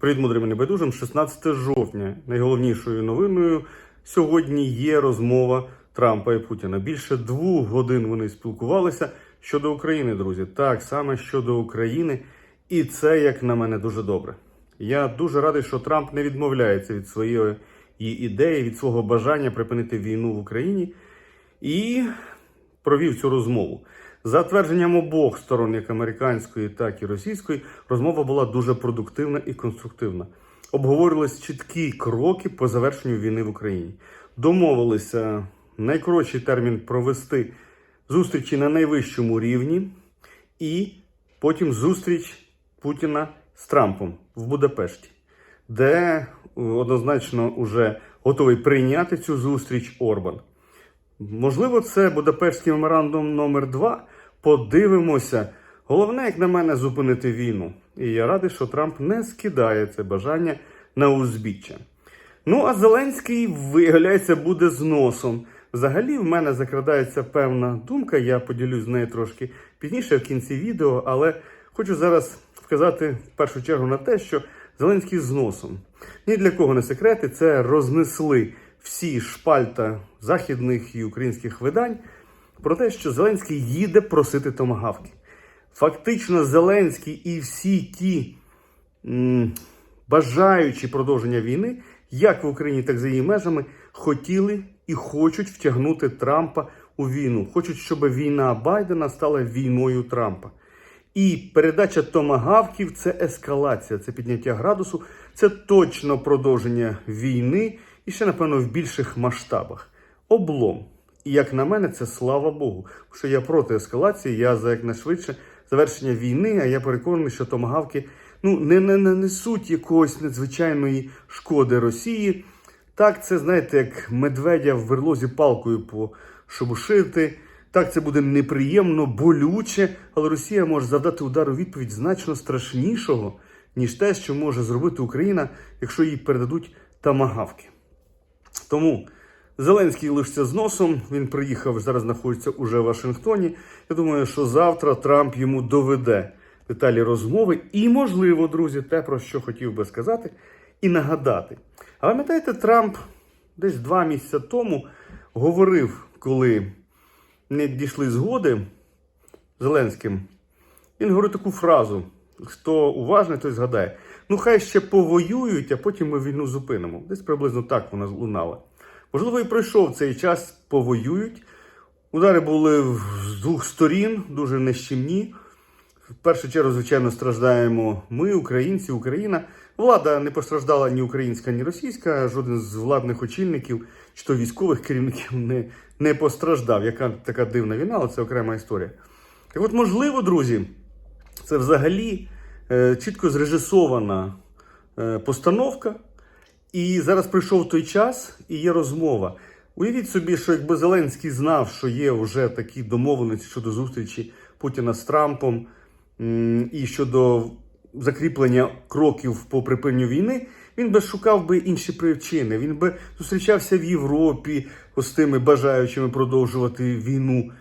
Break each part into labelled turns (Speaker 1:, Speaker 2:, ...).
Speaker 1: Привіт, і небайдужим. 16 жовтня. Найголовнішою новиною сьогодні є розмова Трампа і Путіна. Більше двох годин вони спілкувалися щодо України, друзі. Так саме щодо України, і це, як на мене, дуже добре. Я дуже радий, що Трамп не відмовляється від своєї ідеї, від свого бажання припинити війну в Україні і провів цю розмову. За твердженням обох сторон, як американської, так і російської, розмова була дуже продуктивна і конструктивна. Обговорились чіткі кроки по завершенню війни в Україні. Домовилися найкоротший термін провести зустрічі на найвищому рівні, і потім зустріч Путіна з Трампом в Будапешті, де е, однозначно вже готовий прийняти цю зустріч Орбан. Можливо, це Будапештський меморандум номер 2 Подивимося. Головне, як на мене, зупинити війну. І я радий, що Трамп не скидає це бажання на узбіччя. Ну, а Зеленський, виявляється, буде з носом. Взагалі, в мене закрадається певна думка, я поділюсь з нею трошки пізніше в кінці відео, але хочу зараз вказати в першу чергу на те, що Зеленський з носом. Ні для кого не секрети, це рознесли всі шпальта західних і українських видань про те, що Зеленський їде просити томагавки. Фактично, Зеленський і всі ті м, бажаючі продовження війни, як в Україні, так і за її межами, хотіли і хочуть втягнути Трампа у війну. Хочуть, щоб війна Байдена стала війною Трампа. І передача томагавків це ескалація, це підняття градусу, це точно продовження війни і ще, напевно, в більших масштабах. Облом. І як на мене, це слава Богу. Що я проти ескалації, я за якнайшвидше завершення війни, а я переконаний, що томагавки ну, не, не, не несуть якоїсь надзвичайної шкоди Росії. Так, це, знаєте, як медведя в верлозі палкою пошебушити. Так, це буде неприємно, болюче, але Росія може завдати удару відповідь значно страшнішого, ніж те, що може зробити Україна, якщо їй передадуть тамагавки. Тому Зеленський лишиться з носом. Він приїхав зараз знаходиться уже в Вашингтоні. Я думаю, що завтра Трамп йому доведе деталі розмови. І, можливо, друзі, те, про що хотів би сказати і нагадати. А пам'ятаєте, Трамп десь два місяці тому говорив, коли не дійшли згоди Зеленським. Він говорив таку фразу: хто уважний, той згадає. Ну, хай ще повоюють, а потім ми війну зупинимо. Десь приблизно так вона лунала. Можливо, і пройшов цей час, повоюють. Удари були з двох сторін, дуже нещемні. В першу чергу, звичайно, страждаємо ми, українці, Україна. Влада не постраждала ні українська, ні російська. Жоден з владних очільників чи то військових керівників не, не постраждав. Яка така дивна війна, але це окрема історія. Так от, можливо, друзі, це взагалі е, чітко зрежисована е, постановка. І зараз прийшов той час і є розмова. Уявіть собі, що якби Зеленський знав, що є вже такі домовленості щодо зустрічі Путіна з Трампом і щодо закріплення кроків по припиненню війни, він би шукав би інші причини. Він би зустрічався в Європі з тими бажаючими продовжувати війну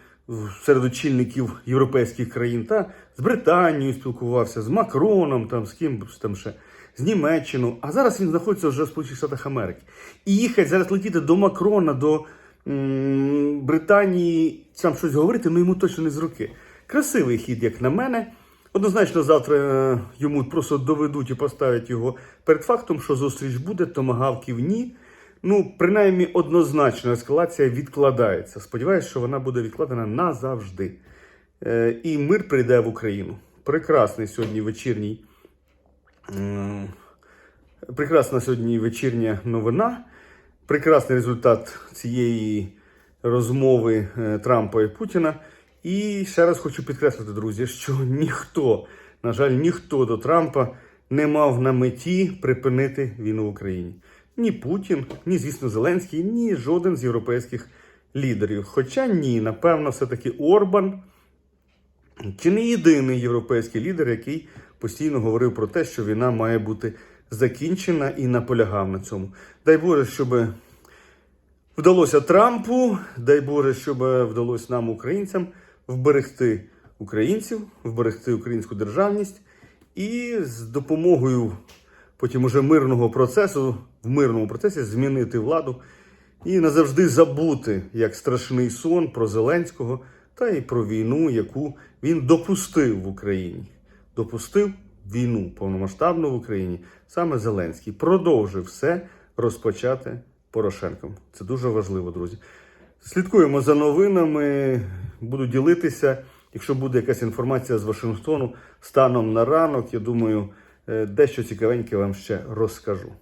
Speaker 1: серед очільників європейських країн, та з Британією спілкувався, з Макроном, там з ким там ще з Німеччину, а зараз він знаходиться вже в Сполучених Штатах Америки. І їхати зараз летіти до Макрона, до м- Британії, там щось говорити, ну йому точно не з руки. Красивий хід, як на мене. Однозначно, завтра е, йому просто доведуть і поставлять його перед фактом, що зустріч буде, томагавків ні. Ну, принаймні, однозначно ескалація відкладається. Сподіваюсь, що вона буде відкладена назавжди. Е, і мир прийде в Україну. Прекрасний сьогодні вечірній. М, Прекрасна сьогодні вечірня новина. Прекрасний результат цієї розмови е, Трампа і Путіна. І ще раз хочу підкреслити, друзі, що ніхто, на жаль, ніхто до Трампа не мав на меті припинити війну в Україні. Ні Путін, ні, звісно, Зеленський, ні жоден з європейських лідерів. Хоча ні, напевно, все-таки Орбан чи не єдиний європейський лідер, який постійно говорив про те, що війна має бути закінчена і наполягав на цьому. Дай Боже, щоб вдалося Трампу, дай Боже, щоб вдалося нам, українцям, вберегти українців, вберегти українську державність і з допомогою потім уже мирного процесу, в мирному процесі змінити владу і назавжди забути як страшний сон про Зеленського та й про війну, яку він допустив в Україні. Допустив війну повномасштабну в Україні саме Зеленський. Продовжив все розпочати Порошенком. Це дуже важливо, друзі. Слідкуємо за новинами, буду ділитися. Якщо буде якась інформація з Вашингтону станом на ранок, я думаю, дещо цікавеньке вам ще розкажу.